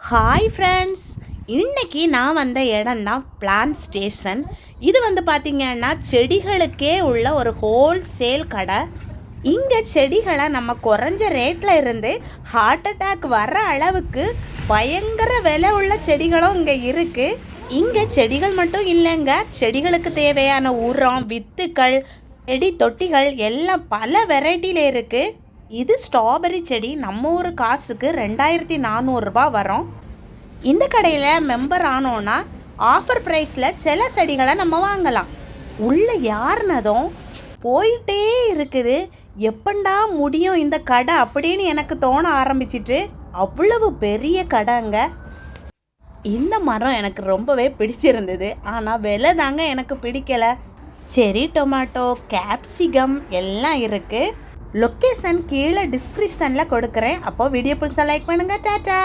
Hi friends இன்னைக்கு நான் வந்த இடம் தான் பிளான் ஸ்டேஷன் இது வந்து பார்த்திங்கன்னா செடிகளுக்கே உள்ள ஒரு ஹோல்சேல் கடை. இங்கே செடிகளை நம்ம குறைஞ்ச ரேட்டில் இருந்து ஹார்ட் அட்டாக் வர அளவுக்கு பயங்கர விலை உள்ள செடிகளும் இங்கே இருக்குது இங்கே செடிகள் மட்டும் இல்லைங்க. செடிகளுக்கு தேவையான உரம் வித்துக்கள் செடி தொட்டிகள் எல்லாம் பல வெரைட்டியில் இருக்குது இது ஸ்ட்ராபெரி செடி. நம்ம ஊர் காசுக்கு ரெண்டாயிரத்தி நானூறுரூபா வரும். இந்த கடையில் மெம்பர் ஆனோன்னா ஆஃபர் ப்ரைஸில் சில செடிகளை நம்ம வாங்கலாம். உள்ளே யாருனதும் போயிட்டே இருக்குது. எப்பண்டா முடியும் இந்த கடை அப்படின்னு எனக்கு தோண ஆரம்பிச்சிட்டு அவ்வளவு பெரிய கடைங்க. இந்த மரம் எனக்கு ரொம்பவே பிடிச்சிருந்தது. ஆனால் விலை தாங்க எனக்கு பிடிக்கலை. செரி டொமேட்டோ கேப்சிகம் எல்லாம் இருக்குது லொக்கேஷன் கீழே டிஸ்கிரிப்ஷனில் கொடுக்குறேன். அப்போ வீடியோ பிடிச்சா லைக் பண்ணுங்கள் டாட்டா